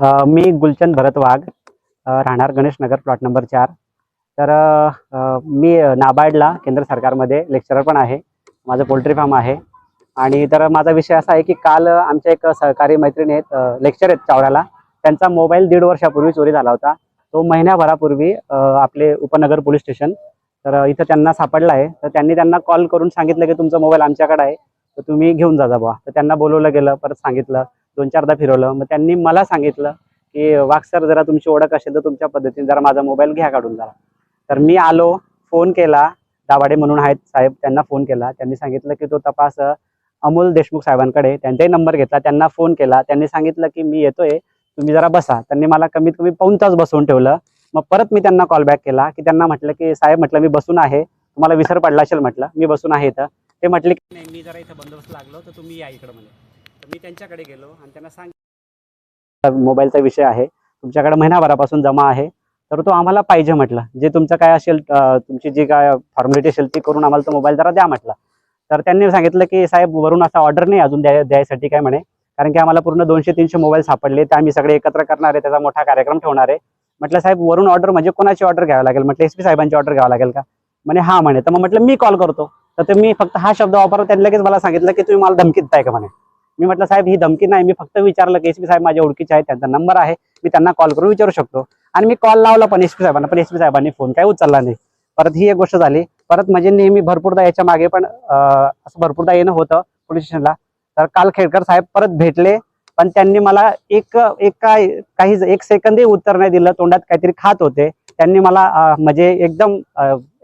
मी गुलचंद भरत वाघ राहणार Ganesh Nagar plot number चार. तर मी नाबार्डला केंद्र सरकारमध्ये लेक्चरर पण आहे. माझं पोल्ट्री फार्म आहे. आणि तर माझा विषय असा आहे की काल आमच्या एक सहकारी मैत्रिणी आहेत लेक्चर आहेत चावड्याला त्यांचा मोबाईल दीड वर्षापूर्वी चोरी झाला होता. तो महिन्याभरापूर्वी आपले उपनगर पोलीस स्टेशन तर इथं त्यांना सापडला आहे. तर त्यांनी त्यांना कॉल करून सांगितलं की तुमचा मोबाईल आमच्याकडे आहे. तर तुम्ही घेऊन जा बुवा. तर त्यांना बोलवलं गेलं परत सांगितलं. दोन चारदा फिरवलं. मग त्यांनी मला सांगितलं की वाघ सर जरा तुमची ओळख असेल तर तुमच्या पद्धतीने जरा माझा मोबाईल घ्या काढून जरा. तर मी आलो फोन केला. दावाडे म्हणून आहेत साहेब त्यांना फोन केला. त्यांनी सांगितलं की तो तपास अमोल देशमुख साहेबांकडे. त्यांचाही नंबर घेतला. त्यांना फोन केला. त्यांनी सांगितलं की मी येतोय. तुम्ही जरा बसा. त्यांनी मला कमीत कमी पाऊन तास बसवून ठेवलं. मग परत मी त्यांना कॉल बॅक केला की त्यांना म्हटलं की साहेब म्हटलं मी बसून आहे. तुम्हाला विसर पडला असेल म्हटलं. मी बसून आहे इथं. ते म्हटले की नाही मी जरा इथं बंदोबस्त लागलो तर तुम्ही या इकडं म्हणजे मी त्यांच्याकडे गेलो आणि त्यांना सांग मोबाईलचा विषय आहे. तुमच्याकडे महिनाभरापासून जमा आहे. तर तो आम्हाला पाहिजे म्हटलं. जे तुमचं काय असेल तुमची जी काय फॉर्मॅलिटी असेल ती करून आम्हाला तो मोबाईल जरा द्या म्हटलं. तर त्यांनी सांगितलं की साहेब वरून असा ऑर्डर नाही अजून द्याय द्यायसाठी काय म्हणे. कारण की आम्हाला पूर्ण दोनशे तीनशे मोबाईल सापडले. ते आम्ही सगळे एकत्र करणार आहे. त्याचा मोठा कार्यक्रम ठेवणार आहे. म्हटलं साहेब वरून ऑर्डर म्हणजे कोणाची ऑर्डर घ्यावी लागेल? म्हटलं एस पी साहेबांची ऑर्डर घ्यावं लागेल का? म्हणे हा म्हणे. तर मग म्हटलं मी कॉल करतो. तर ते मी फक्त हा शब्द वापरला त्यांनी लगेच मला सांगितलं की तुम्ही मला धमकीत आहे का? म्हणे. मी म्हटलं साहेब ही धमकी नाही. मी फक्त विचारलं की एस पी साहेब माझ्या ओळखीचे आहेत त्यांचा नंबर आहे. मी त्यांना कॉल करून विचारू शकतो. आणि मी कॉल लावला पण एस पी साहेबांना पण एस पी साहेबांनी फोन काय उचलला नाही. परत ही एक गोष्ट झाली. परत म्हणजे नेहमी भरपूरदा याच्या मागे पण असं भरपूरदा येणं होतं पोलीस स्टेशनला तर काल खेडकर साहेब परत भेटले पण त्यांनी मला एक एका काही एक सेकंदही उत्तर नाही दिलं. तोंडात काहीतरी खात होते. त्यांनी मला म्हणजे एकदम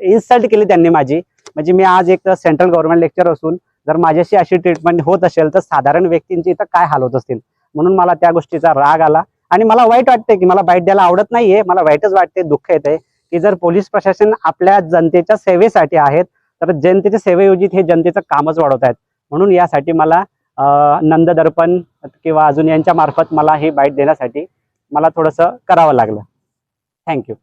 इन्सल्ट केली त्यांनी माझी. म्हणजे मी आज एक सेंट्रल गव्हर्नमेंट लेक्चर असून जर माझ्याशी अशी ट्रीटमेंट होत असेल तर साधारण व्यक्तींची इथं काय हाल होत असतील? म्हणून मला त्या गोष्टीचा राग आला. आणि मला वाईट वाटते की मला बाईट द्यायला आवडत नाहीये. मला वाईटच वाटते दुःख येते की जर पोलीस प्रशासन आपल्या जनतेच्या सेवेसाठी आहेत तर जनतेच्या सेवेयोजित हे जनतेचं कामच वाढवत आहेत. म्हणून यासाठी मला नंद दर्पण किंवा अजून यांच्या मार्फत मला ही बाईट देण्यासाठी मला थोडंसं करावं लागलं. थँक्यू